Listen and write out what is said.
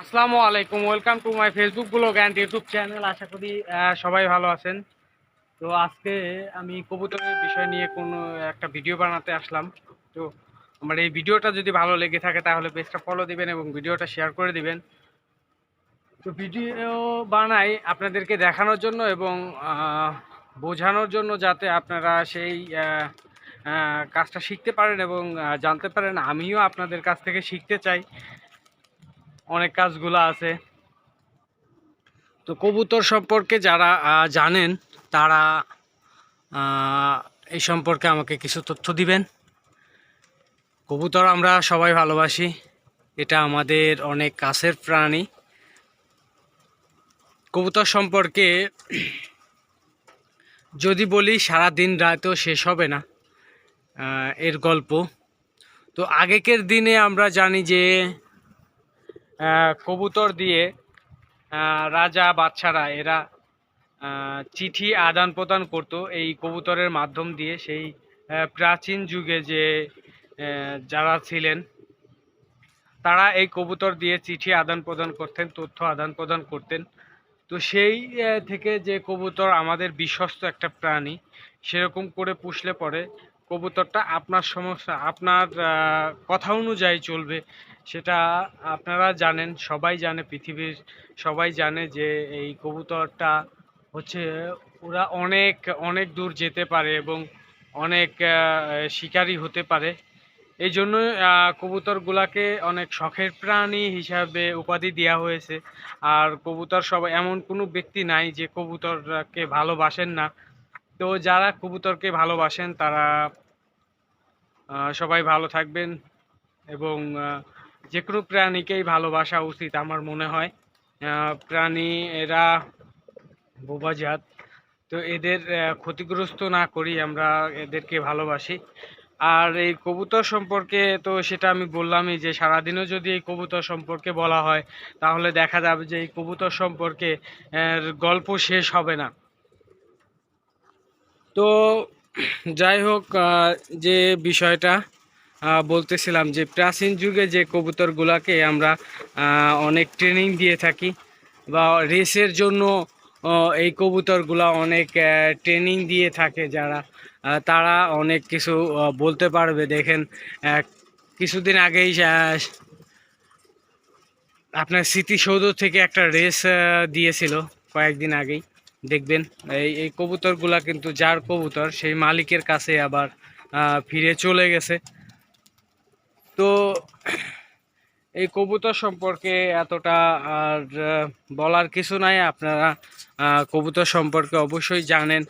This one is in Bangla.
আসসালামু আলাইকুম welcome to my Facebook blog and YouTube channel আশা করি সবাই ভালো আছেন। তো আজকে আমি কবুতরের বিষয় নিয়ে কোনো একটা ভিডিও বানাতে আসলাম। তো আমার এই ভিডিওটা যদি ভালো লেগে থাকে, তাহলে পেজটা ফলো দিবেন এবং ভিডিওটা শেয়ার করে দিবেন। তো ভিডিও বানাই আপনাদেরকে দেখানোর জন্য এবং বোঝানোর জন্য যাতে আপনারা সেই কাজটা শিখতে পারেন এবং জানতে পারেন। আমিও আপনাদের কাছ থেকে শিখতে চাই। অনেক কাজগুলো আছে। তো কবুতর সম্পর্কে যারা জানেন, তারা এই সম্পর্কে আমাকে কিছু তথ্য দিবেন। কবুতর আমরা সবাই ভালোবাসি। এটা আমাদের অনেক কাছের প্রাণী। কবুতর সম্পর্কে যদি বলি সারা দিন রাতেও শেষ হবে না এর গল্প। তো আগেকের দিনে আমরা জানি যে কবুতর দিয়ে রাজা বাচ্চারা এরা চিঠি আদান প্রদান করতো এই কবুতরের মাধ্যম দিয়ে সেই প্রাচীন যুগে যে যারা ছিলেন, তারা এই কবুতর দিয়ে চিঠি আদান প্রদান করতেন, তথ্য আদান প্রদান করতেন। তো সেই থেকে যে কবুতর আমাদের বিশ্বস্ত একটা প্রাণী, সেরকম করে পুষলে পরে কবুতরটা আপনার সমস্যা, আপনার কথা অনুযায়ী চলবে, সেটা আপনারা জানেন, সবাই জানে, পৃথিবীর সবাই জানে যে এই কবুতরটা হচ্ছে, ওরা অনেক অনেক দূর যেতে পারে এবং অনেক শিকারী হতে পারে। এই জন্য কবুতরগুলাকে অনেক শখের প্রাণী হিসাবে উপাধি দেওয়া হয়েছে। আর কবুতর সবাই এমন কোনো ব্যক্তি নাই যে কবুতরকে ভালোবাসেন না। তো যারা কবুতরকে ভালোবাসেন, তারা সবাই ভালো থাকবেন এবং যে কোনো প্রাণীকেই ভালোবাসা উচিত আমার মনে হয়। প্রাণী এরা বোবাজাত তো এদের ক্ষতিগ্রস্ত না করি আমরা এদেরকে ভালোবাসি। আর এই কবুতর সম্পর্কে তো সেটা আমি বললামই যে সারাদিনও যদি এই কবুতর সম্পর্কে বলা হয়, তাহলে দেখা যাবে যে এই কবুতর সম্পর্কে গল্প শেষ হবে না। তো যাই হোক যে বিষয়টা বলতেছিলাম যে প্রাচীন যুগে যে কবুতরগুলাকে আমরা অনেক ট্রেনিং দিয়ে থাকি বা রেসের জন্য এই কবুতরগুলা অনেক ট্রেনিং দিয়ে থাকে যারা তারা অনেক কিছু বলতে পারবে। দেখেন কিছুদিন আগেই আপনার স্মৃতিসৌধ থেকে একটা রেস দিয়েছিল কয়েকদিন আগেই। দেখবেন, এই এই কবুতরগুলা কিন্তু যার কবুতর, সেই মালিকের কাছে আবার ফিরে চলে গেছে। তো, এই কবুতর সম্পর্কে এতটা আর বলার কিছু নাই। আপনারা কবুতর সম্পর্কে অবশ্যই জানেন।